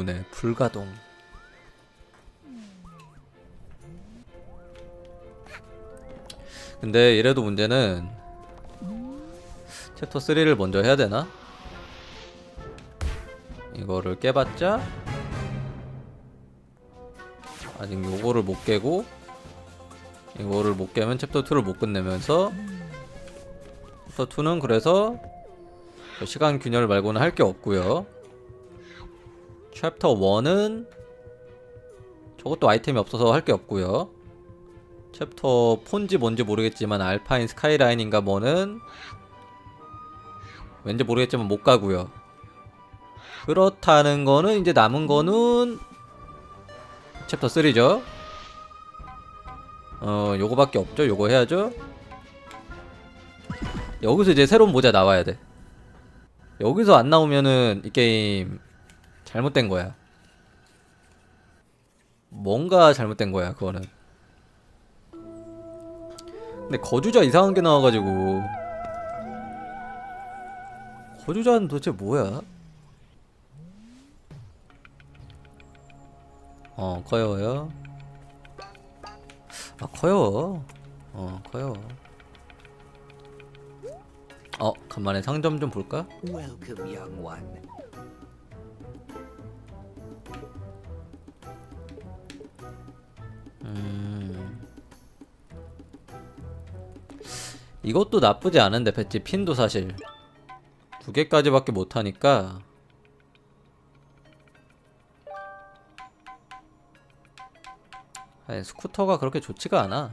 때문에 불가동. 근데 이래도 문제는 챕터 3를 먼저 해야 되나? 이거를 깨봤자 아직 요거를 못 깨고 이거를 못 깨면 챕터 2를 못 끝내면서 챕터 2는 그래서 저 시간 균열 말고는 할 게 없고요. 챕터 1은 저것도 아이템이 없어서 할 게 없고요. 챕터 폰지 뭔지 모르겠지만 알파인 스카이라인인가 뭐는 왠지 모르겠지만 못 가고요. 그렇다는 거는 이제 남은 거는 챕터 3죠. 어, 요거밖에 없죠. 요거 해야죠. 여기서 이제 새로운 모자 나와야 돼. 여기서 안 나오면은 이 게임 잘못된 거야. 뭔가 잘못된 거야, 그거는. 근데 거주자 이상한 게 나와가지고 거주자는 도대체 뭐야? 어 커요요. 아 커요. 어 커요. 어 간만에 상점 좀 볼까? Welcome, 이것도 나쁘지 않은데 배치 핀도 사실 두 개까지밖에 못 하니까 아니, 스쿠터가 그렇게 좋지가 않아.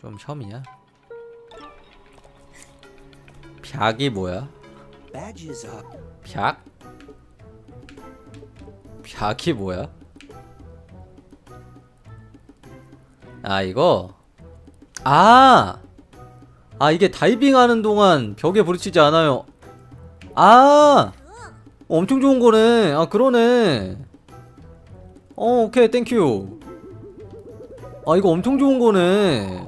좀 혐이야. 벽이 뭐야? 벽? 벽이 뭐야? 아 이거 아! 아 이게 다이빙 하는 동안 벽에 부딪히지 않아요 아! 엄청 좋은 거네 아 그러네 어 오케이 땡큐 아 이거 엄청 좋은 거네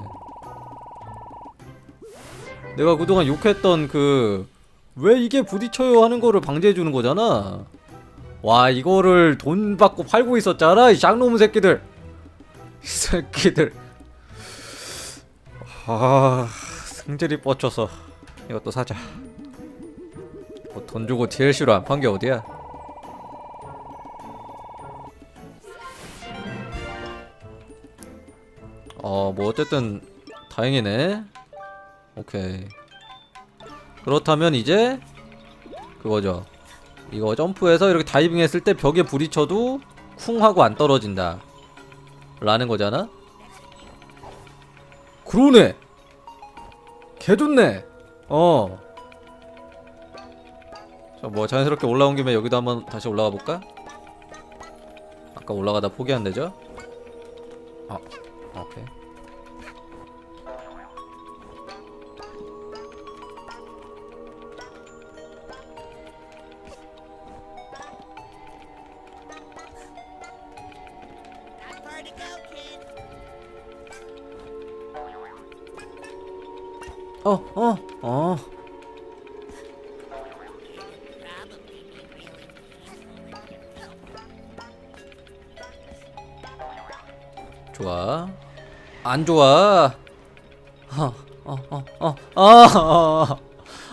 내가 그동안 욕했던 그 왜 이게 부딪혀요 하는 거를 방지해 주는 거잖아. 와 이거를 돈 받고 팔고 있었잖아 이 쌍놈 새끼들. 이 새끼들. 아 승질이 뻗쳐서 이것도 사자. 뭐 돈 주고 DLC로 안 판 게 어디야? 어뭐 어쨌든 다행이네. 오케이. 그렇다면 이제 그거죠. 이거 점프해서 이렇게 다이빙 했을 때 벽에 부딪혀도 쿵 하고 안 떨어진다. 라는 거잖아? 그러네! 개좋네! 어. 자, 뭐 자연스럽게 올라온 김에 여기도 한번 다시 올라가 볼까? 아까 올라가다 포기한 데죠? 아, 오케이. 어, 어, 어. 좋아. 안 좋아. 어, 어, 어, 어, 아, 아,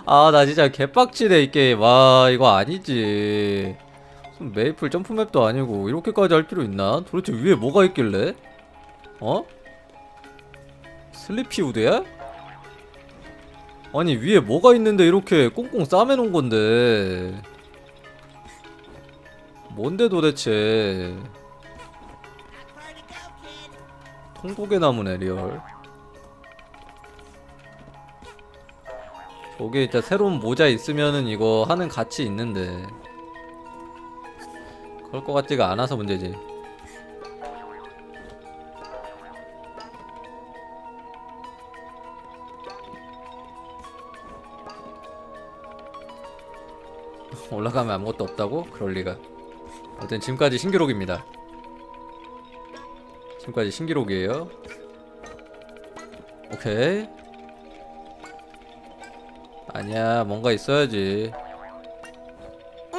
아, 나 진짜 개빡치네, 이 게임. 와, 이거 아니지. 메이플 점프맵도 아니고, 이렇게까지 할 필요 있나? 도대체 위에 뭐가 있길래? 어? 슬리피 우드야? 아니 위에 뭐가 있는데 이렇게 꽁꽁 싸매놓은 건데? 뭔데 도대체? 통곡의 나무네 리얼. 저게 진짜 새로운 모자 있으면은 이거 하는 가치 있는데. 그럴 것 같지가 않아서 문제지 올라가면 아무것도 없다고? 그럴 리가. 어쨌든 지금까지 신기록입니다. 지금까지 신기록이에요. 오케이. 아니야, 뭔가 있어야지.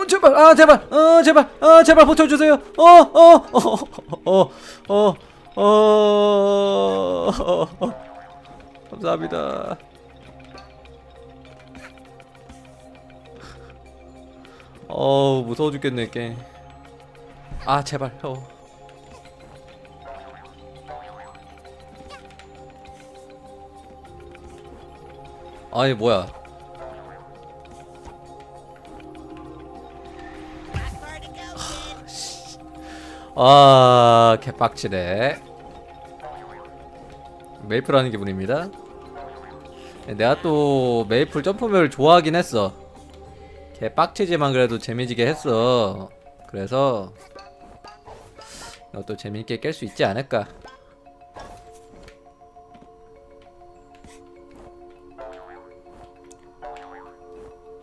제발 아 제발 어 제발 아 제발 버텨주세요 어어어어어어어 감사합니다 어우 무서워 죽겠네 게임 아 제발. 어. 아니 뭐야. 아 개빡치네. 메이플 하는 기분입니다. 내가 또 메이플 점프맵을 좋아하긴 했어 개 빡치지만 그래도 재미지게 했어. 그래서 이것도 재미있게 깰 수 있지 않을까.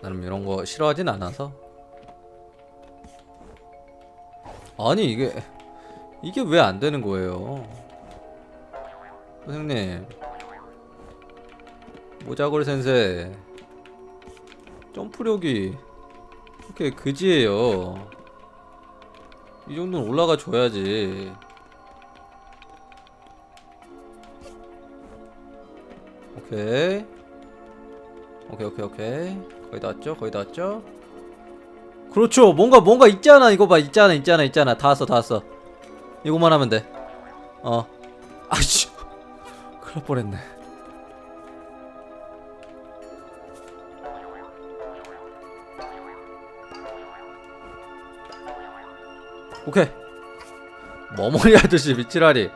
나는 이런 거 싫어하진 않아서. 아니 이게 이게 왜 안 되는 거예요? 선생님. 모자골 센세. 점프력이 이렇게 그지예요. 이 정도는 올라가 줘야지. 오케이. 오케이 오케이 오케이. 거의 다 왔죠? 거의 다 왔죠? 그렇죠. 뭔가 뭔가 있잖아. 이거 봐. 있잖아 있잖아 있잖아. 다 왔어 다 왔어. 이거만 하면 돼어. 아씨. 큰일 날 뻔했네 오케이 머머리 아저씨 미치라리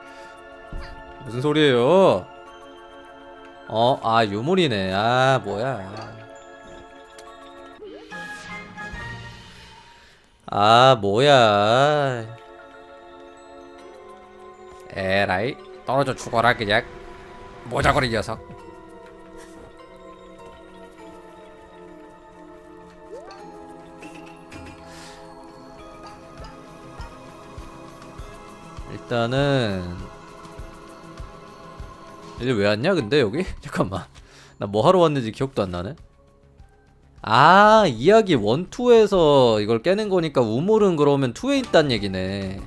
무슨 소리예요 어, 아, 유물이네. 아, 뭐야. 아, 뭐야. 에라이, 떨어져 죽어라, 그냥. 모자거리 녀석. 일단은 이제 왜 왔냐 근데 여기? 잠깐만. 나 뭐 하러 왔는지 기억도 안 나네. 아 이야기 1, 2에서 이걸 깨는 거니까 우물은 그러면 2에 있단 얘기네.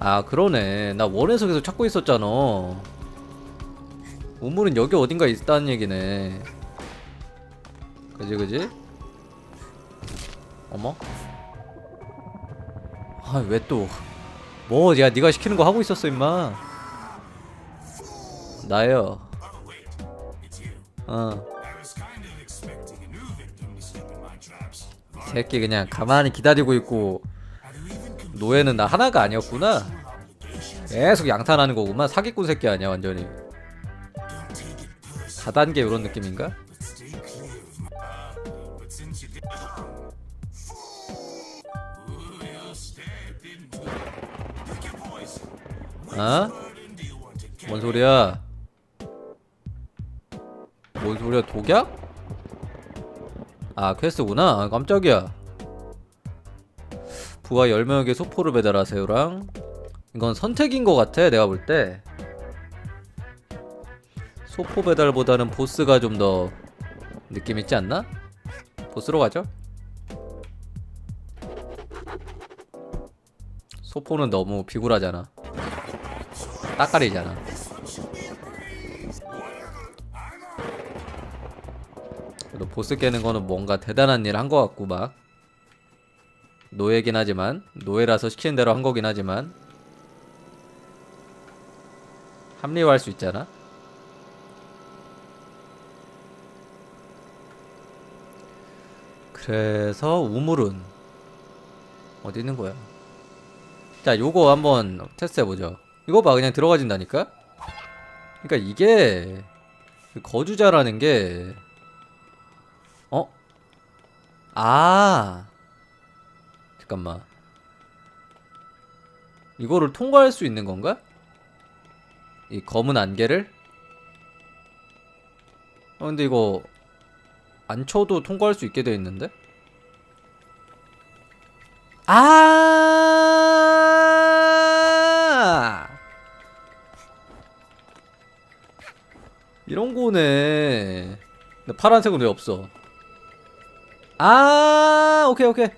아 그러네. 나 1에서 계속 찾고 있었잖아. 우물은 여기 어딘가 있다는 얘기네. 그지 그지? 어머? 아 왜 또 뭐, 야, 네가 시키는 거 하고 있었어, 임마. 나요. 어. 새끼 그냥 가만히 기다리고 있고 노예는 나 하나가 아니었구나. 계속 양탄하는 거구만. 사기꾼 새끼 아니야, 완전히. 4단계 이런 느낌인가? 어? 뭔 소리야? 뭔 소리야? 독약? 아 퀘스트구나. 아, 깜짝이야. 부하 10명에게 소포를 배달하세요랑 이건 선택인 것 같아 내가 볼 때. 소포 배달보다는 보스가 좀 더 느낌 있지 않나? 보스로 가죠. 소포는 너무 비굴하잖아. 따까리잖아. 그래도 보스 깨는 거는 뭔가 대단한 일 한 거 같고 막 노예긴 하지만 노예라서 시키는 대로 한 거긴 하지만 합리화할 수 있잖아. 그래서 우물은 어디 있는 거야? 자, 요거 한번 테스트 해보죠. 이거 봐, 그냥 들어가진다니까? 그러니까 이게 그 거주자라는 게 어? 아 잠깐만 이거를 통과할 수 있는 건가? 이 검은 안개를? 어 근데 이거 안 쳐도 통과할 수 있게 돼 있는데? 아 이런 거네. 근데 파란색은 왜 없어? 아, 오케이 오케이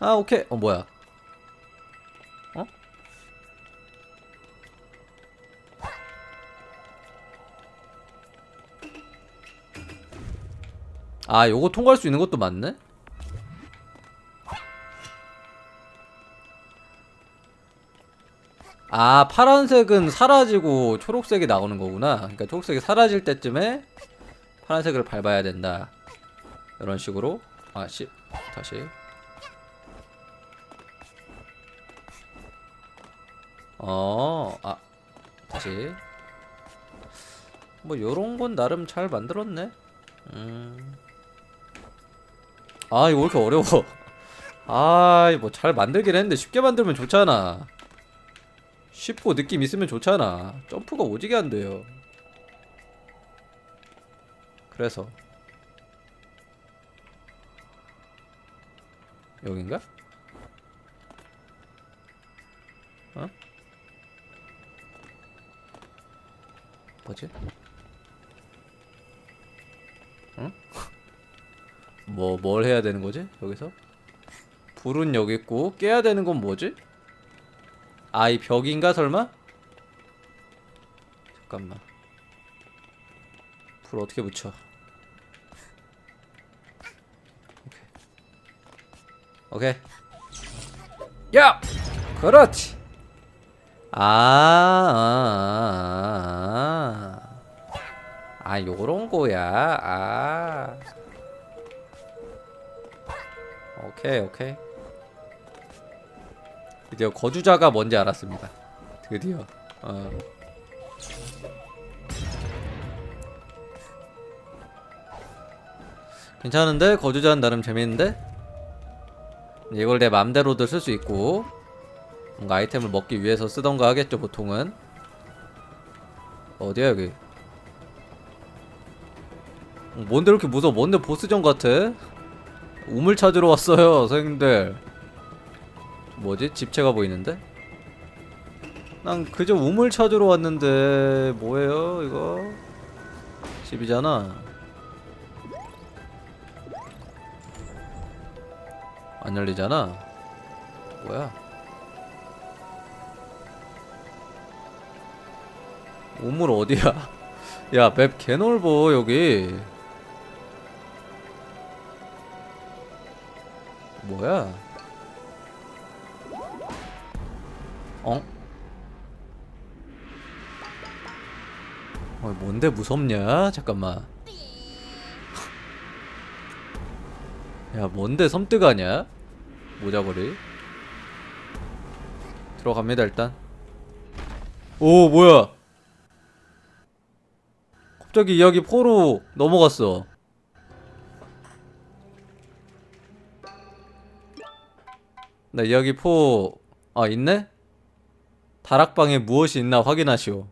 아 오케이 어 뭐야 어? 아 요거 통과할 수 있는 것도 맞네? 아 파란색은 사라지고 초록색이 나오는 거구나. 그러니까 초록색이 사라질 때쯤에 파란색을 밟아야 된다. 이런 식으로. 아씨. 다시. 어아. 다시. 뭐 요런 건 나름 잘 만들었네. 음. 아 이거 왜 이렇게 어려워? 아뭐잘 만들긴 했는데 쉽게 만들면 좋잖아 쉽고 느낌 있으면 좋잖아 점프가 오지게 안 돼요 그래서 여긴가? 어? 뭐지? 응? 뭐, 뭘 해야 되는 거지? 여기서? 불은 여기 있고, 깨야 되는 건 뭐지? 아, 이 벽인가, 설마? 잠깐만. 불 어떻게 붙여? 오케이. 오케이. 야! 그렇지! 아, 아, 아, 아. 아, 요런 거야. 아. 오케이, 오케이. 드디어 거주자가 뭔지 알았습니다. 드디어. 어. 괜찮은데 거주자는 나름 재밌는데 이걸 내 맘대로도 쓸 수 있고 뭔가 아이템을 먹기 위해서 쓰던가 하겠죠 보통은 어디야 여기 어, 뭔데 이렇게 무서워 뭔데 보스전 같아 우물 찾으러 왔어요 선생님들 뭐지 집체가 보이는데 난 그저 우물 찾으러 왔는데 뭐예요 이거 집이잖아 안 열리잖아. 뭐야? 우물 어디야? 야, 맵 개넓어 여기. 뭐야? 어? 어, 뭔데 무섭냐? 잠깐만. 야, 뭔데 섬뜩하냐? 모자벌이. 들어갑니다, 일단. 오, 뭐야? 갑자기 이야기 포로 넘어갔어. 나 이야기 포, 아, 있네? 다락방에 무엇이 있나 확인하시오.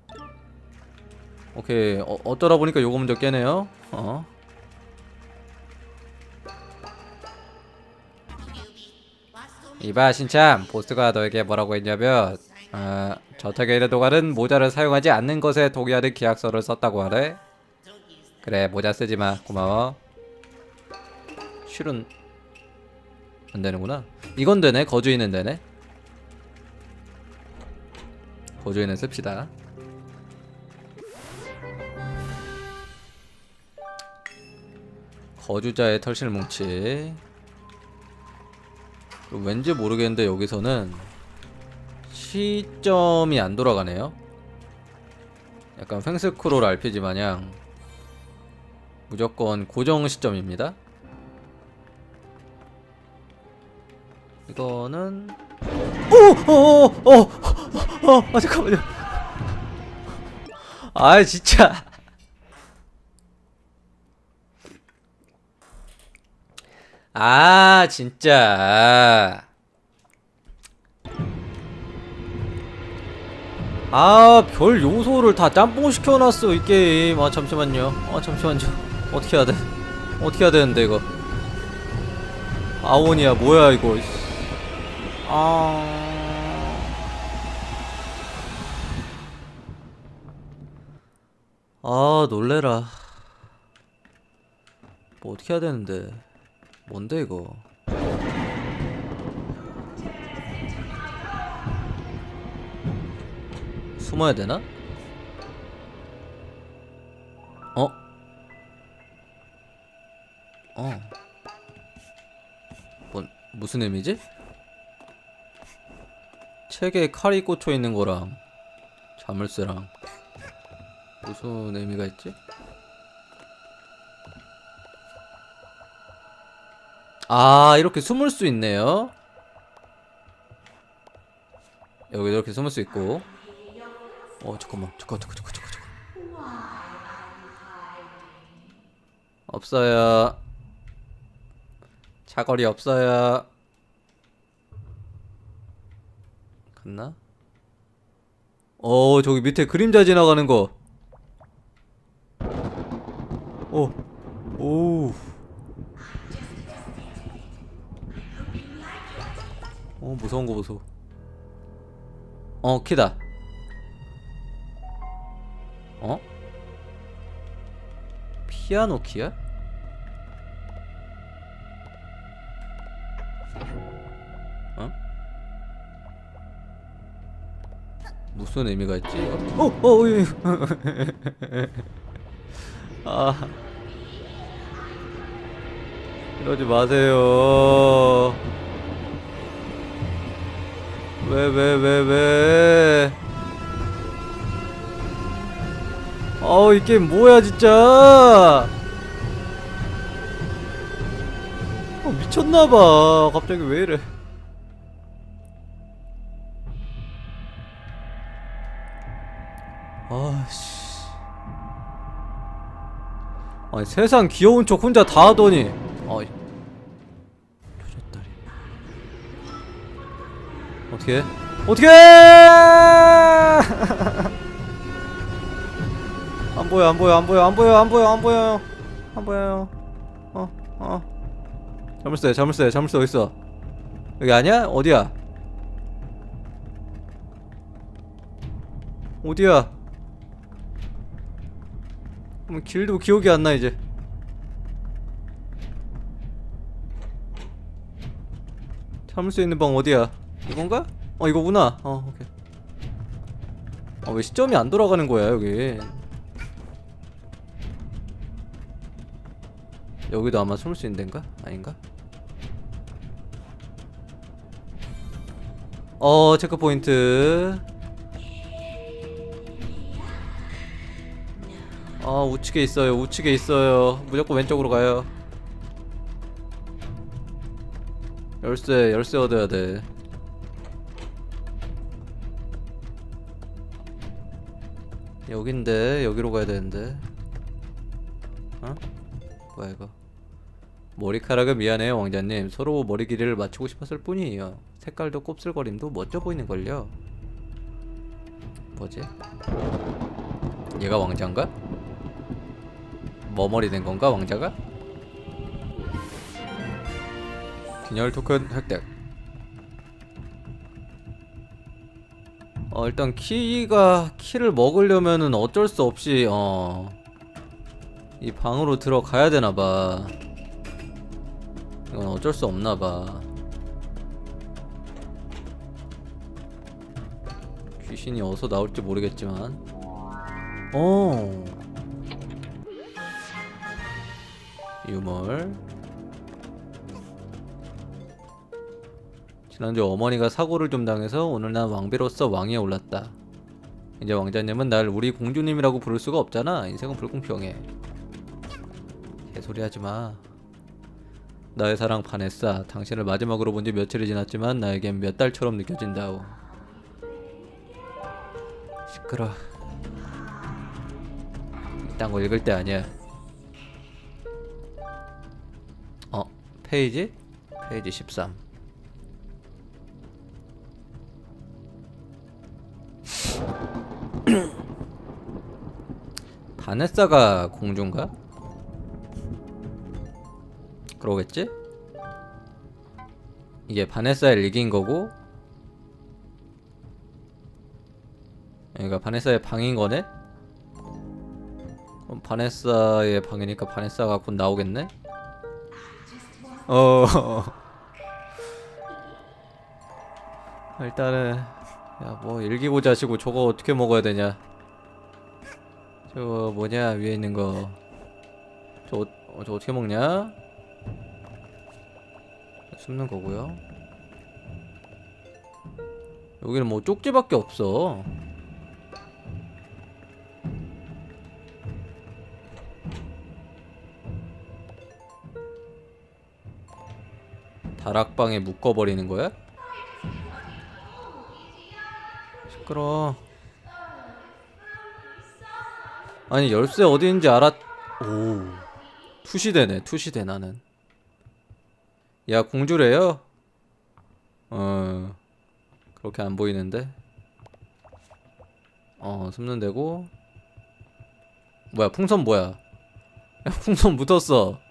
오케이, 어, 어쩌다 보니까 요거 먼저 깨네요. 어. 이봐 신참. 보스가 너에게 뭐라고 했냐면 아, 저택에 동안은 모자를 사용하지 않는 것에 동의하는 계약서를 썼다고 하래 그래 모자 쓰지마. 고마워. 실은 안되는구나. 이건 되네. 거주인은 되네 거주인은 씁시다 거주자의 털실 뭉치 왠지 모르겠는데 여기서는 시점이 안 돌아가네요. 약간 횡스크롤 RPG 마냥 무조건 고정 시점입니다. 이거는 오오오오 오아 잠깐만요. 아 진짜. 아 진짜. 아 별 요소를 다 짬뽕 시켜놨어 이 게임. 아 잠시만요. 아 잠시만요. 어떻게 해야 돼? 어떻게 해야 되는데 이거? 아오니야 뭐야 이거? 아 아 놀래라 뭐 어떻게 해야 되는데 뭔데 이거 숨어야 되나? 어? 어. 뭔 무슨 의미지? 책에 칼이 꽂혀 있는 거랑 자물쇠랑 무슨 의미가 있지? 아 이렇게 숨을 수 있네요. 여기 이렇게 숨을 수 있고. 어 잠깐만 잠깐 잠깐 잠깐 잠깐 잠깐. 없어요. 차거리 없어요. 갔나? 어 저기 밑에 그림자 지나가는 거. 어. 오. 어 무서운 거 보소. 어 키다. 어? 피아노 키야? 어? 무슨 의미가 있지? 이거? 어, 어, 예. 아, 이러지 마세요. 왜, 왜, 왜, 왜? 어우, 이 게임 뭐야, 진짜! 어, 미쳤나봐. 갑자기 왜 이래. 아씨. 아니 세상 귀여운 척 혼자 다 하더니. 아이. 조졌다리. 어떻게? 어떻게? 안 보여 안 보여 안 보여 안 보여 안 보여 안 보여요 안 보여요 어 어. 자물쇠 자물쇠 자물쇠 어디 있어? 여기 아니야? 어디야? 어디야? 음, 길도 기억이 안 나 이제. 참을 수 있는 방 어디야? 이건가? 어 이거구나. 어 오케이. 아왜 시점이 안 돌아가는 거야 여기? 여기도 아마 숨을 수 있는 데인가? 아닌가? 어 체크 포인트. 아 우측에 있어요 우측에 있어요. 무조건 왼쪽으로 가요. 열쇠 열쇠 얻어야 돼. 여긴데 여기로 가야 되는데. 어? 뭐야 이거? 머리카락은 미안해요 왕자님. 서로 머리 길이를 맞추고 싶었을 뿐이에요. 색깔도 곱슬거림도 멋져 보이는걸요. 뭐지? 얘가 왕자인가? 머머리 된 건가 왕자가? 균열 토큰 획득. 어 일단 키가 키를 먹으려면은 어쩔 수 없이 어. 이 방으로 들어가야 되나 봐. 이건 어쩔 수 없나 봐. 귀신이 어디서 나올지 모르겠지만. 어. 유물. 지난주 어머니가 사고를 좀 당해서 오늘 난 왕비로서 왕위에 올랐다. 이제 왕자님은 날 우리 공주님이라고 부를 수가 없잖아. 인생은 불공평해. 개소리 하지마. 나의 사랑 바네사 당신을 마지막으로 본 지 며칠이 지났지만 나에겐 몇 달처럼 느껴진다오. 시끄러. 이딴 거 읽을 때 아니야 페이지? 페이지 13 바네사가 공주인가? 그러겠지? 이게 바네사를 이긴 거고 여기가 바네사의 방인 거네? 그럼 바네사의 방이니까 바네사가 곧 나오겠네? 어. 일단은 야 뭐 일기고 자시고 저거 어떻게 먹어야 되냐? 저거 뭐냐 위에 있는 거 저 어, 저 어떻게 먹냐? 숨는 거고요. 여기는 뭐 쪽지밖에 없어 다락방에 묶어버리는 거야? 시끄러. 아니 열쇠 어디 있는지 알았. 오. 투시대네 투시대 나는. 야 공주래요? 어. 그렇게 안 보이는데. 어 숨는 데고. 뭐야 풍선 뭐야? 야 풍선 묻었어.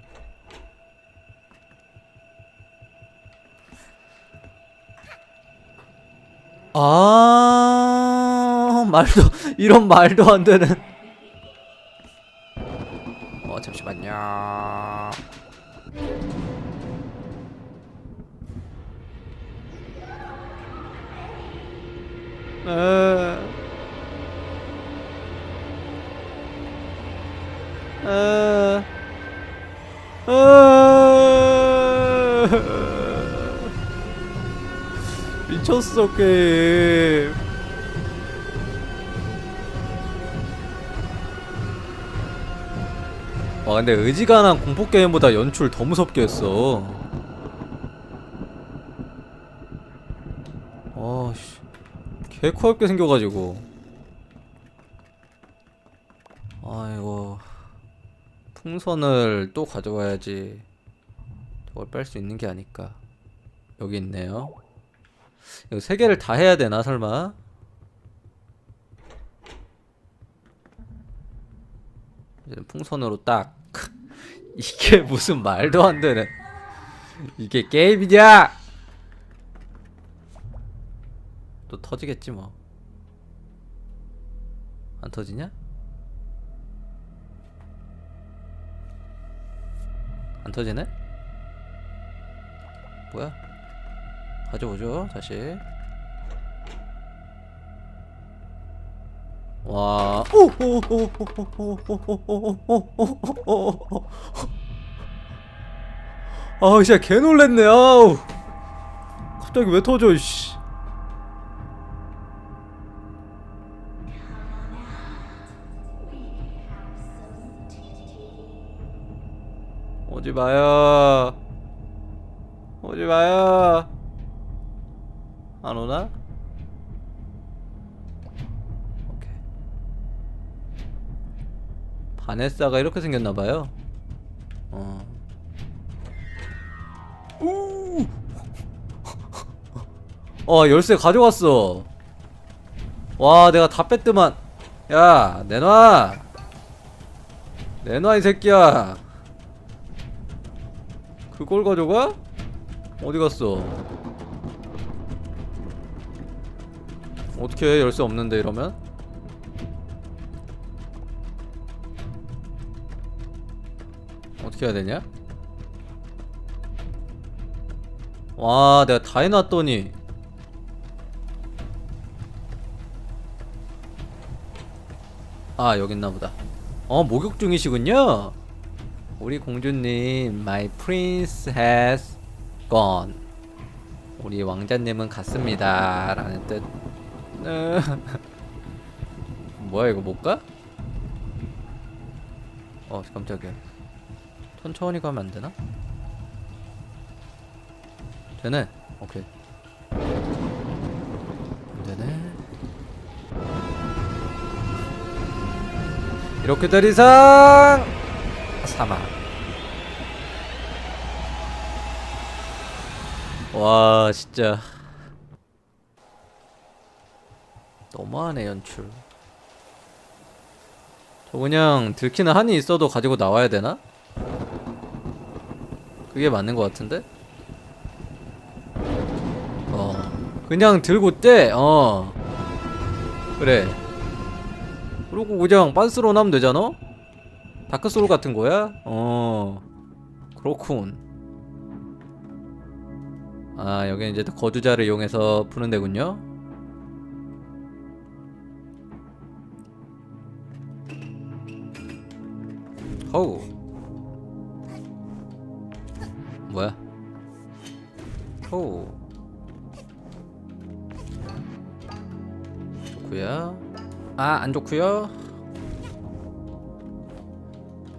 아 말도 이런 말도 안 되는. 어 잠시만요. 에. 미쳤어 게임 근데 의지가난 공포 게임보다 연출 더 무섭게 했어. 아씨. 개 코엽게 생겨가지고. 아이고 풍선을 또 가져와야지. 저걸 뺄 수 있는 게 아닐까. 여기 있네요. 이거 세 개를 다 해야 되나 설마? 이제 풍선으로 딱 이게 무슨 말도 안 되는 이게 게임이냐? 또 터지겠지 뭐. 안 터지냐? 안 터지네? 뭐야? 가져오죠 다시 와. 아 진짜 개 놀랬네. 아우. 갑자기 왜 터져 씨. 오지 마요. 오지 마요. 안 오나? 오케이. 바네사가 이렇게 생겼나봐요. 어. 우! 어, 열쇠 가져왔어. 와, 내가 다 뺐더만. 야, 내놔. 내놔, 이 새끼야. 그걸 가져가? 어디 갔어? 어떻게 해? 열쇠 없는데 이러면? 해야 되냐? 와 내가 다 해놨더니 아 여기 있나보다 어 목욕 중이시군요 우리 공주님 My prince has gone 우리 왕자님은 갔습니다 라는 뜻 네. 뭐야 이거 못 가? 어 깜짝이야 천천히 가면 안 되나? 되네. 오케이. 안 되네. 이렇게 될 이상 사망. 와 진짜. 너무하네 연출. 저 그냥 들키는 한이 있어도 가지고 나와야 되나? 그게 맞는 것 같은데? 어 그냥 들고 떼어. 그래. 그리고 그냥 빤스로 나면 되잖아? 다크소울 같은 거야? 어. 그렇군. 아 여기는 이제 거주자를 이용해서 푸는 데군요. 허우. 뭐야? 어우 좋구요. 아 안 좋구요?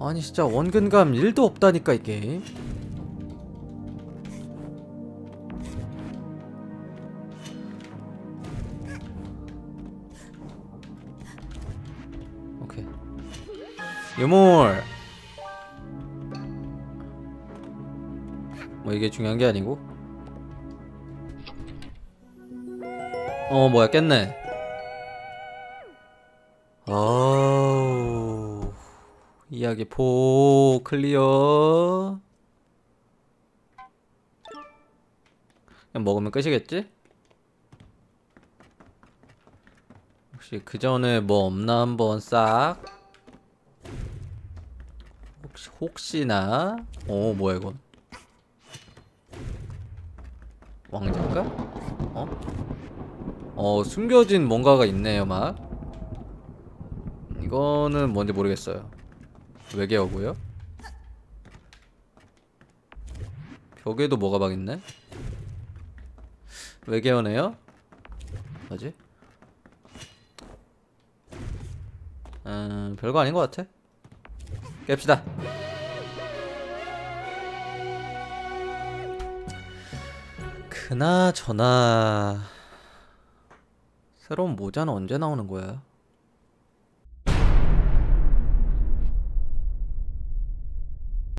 아니 진짜 원근감 1도 없다니까 이 게임 유물 뭐 이게 중요한 게 아니고. 어 뭐야 깼네. 아우 이야기 포 클리어. 그냥 먹으면 끝이겠지? 혹시 그 전에 뭐 없나 한번 싹? 혹시 혹시나? 어 뭐야 이건 왕자인가? 어? 어 숨겨진 뭔가가 있네요 막. 이거는 뭔지 모르겠어요. 외계어고요. 벽에도 뭐가 막 있네? 외계어네요? 뭐지? 음 별거 아닌 것 같아. 깹시다 그나저나 새로운 모자는 언제 나오는 거야?